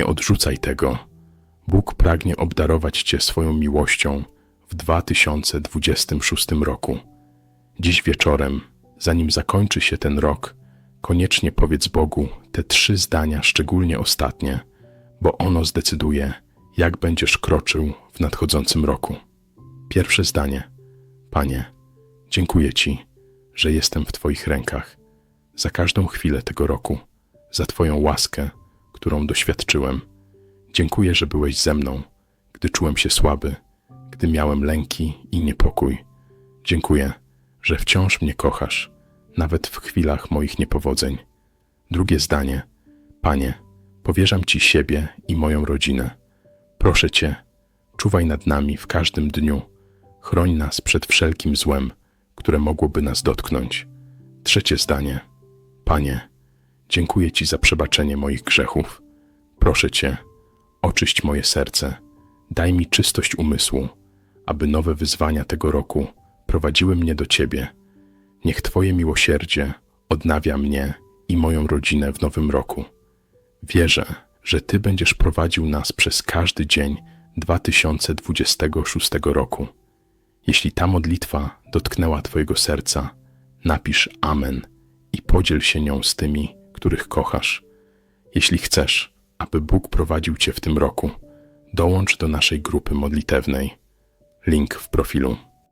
Nie odrzucaj tego. Bóg pragnie obdarować Cię swoją miłością w 2026 roku. Dziś wieczorem, zanim zakończy się ten rok, koniecznie powiedz Bogu te trzy zdania, szczególnie ostatnie, bo ono zdecyduje, jak będziesz kroczył w nadchodzącym roku. Pierwsze zdanie. Panie, dziękuję Ci, że jestem w Twoich rękach, za każdą chwilę tego roku, za Twoją łaskę, którą doświadczyłem. Dziękuję, że byłeś ze mną, gdy czułem się słaby, gdy miałem lęki i niepokój. Dziękuję, że wciąż mnie kochasz, nawet w chwilach moich niepowodzeń. Drugie zdanie. Panie, powierzam Ci siebie i moją rodzinę. Proszę Cię, czuwaj nad nami w każdym dniu. Chroń nas przed wszelkim złem, które mogłoby nas dotknąć. Trzecie zdanie. Panie, dziękuję Ci za przebaczenie moich grzechów. Proszę Cię, oczyść moje serce, daj mi czystość umysłu, aby nowe wyzwania tego roku prowadziły mnie do Ciebie. Niech Twoje miłosierdzie odnawia mnie i moją rodzinę w nowym roku. Wierzę, że Ty będziesz prowadził nas przez każdy dzień 2026 roku. Jeśli ta modlitwa dotknęła Twojego serca, napisz Amen i podziel się nią z tymi, których kochasz. Jeśli chcesz, aby Bóg prowadził Cię w tym roku, dołącz do naszej grupy modlitewnej. Link w profilu.